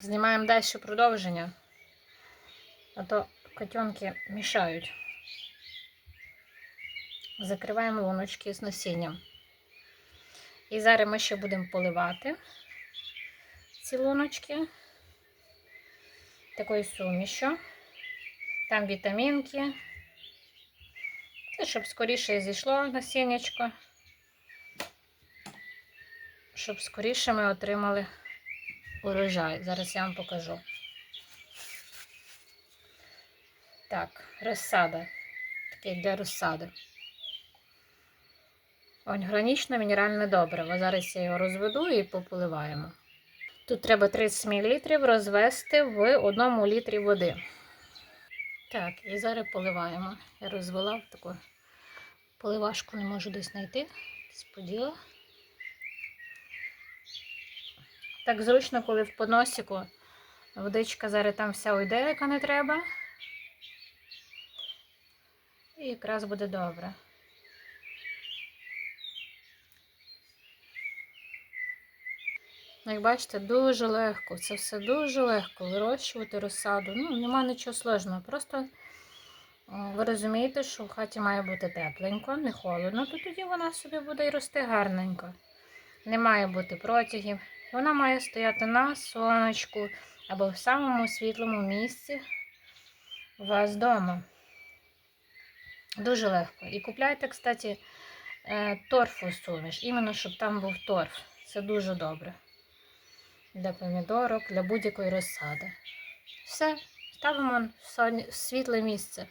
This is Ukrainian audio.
Знімаємо далі продовження, а то котенки мішають. Закриваємо луночки з насінням. І зараз ми ще будемо поливати ці луночки такою сумішю. Там вітамінки. Це щоб скоріше зійшло насіннячко. Щоб скоріше ми отримали урожай. Зараз я вам покажу. Так, розсада. Такий для розсади. Ось гранічне мінеральне добриво. Зараз я його розведу і пополиваємо. Тут треба 30 мл розвести в 1 літрі води. Так, і зараз поливаємо. Я розвела в таку поливашку, не можу десь знайти. Споділа. Так зручно, коли в поносику водичка зараз там вся уйде, яка не треба. І якраз буде добре. Ну, Як бачите, дуже легко. Це все дуже легко вирощувати розсаду. Ну, нема нічого сложного. Просто ви розумієте, що в хаті має бути тепленько, не холодно, то тоді вона собі буде і рости гарненько. Не має бути протягів. Вона має стояти на сонечку або в самому світлому місці у вас вдома. Дуже легко. І купляйте, кстати, е, торфу суміш, іменно щоб там був торф. Це дуже добре. Для помідорок, для будь-якої розсади. Все, ставимо в світле місце.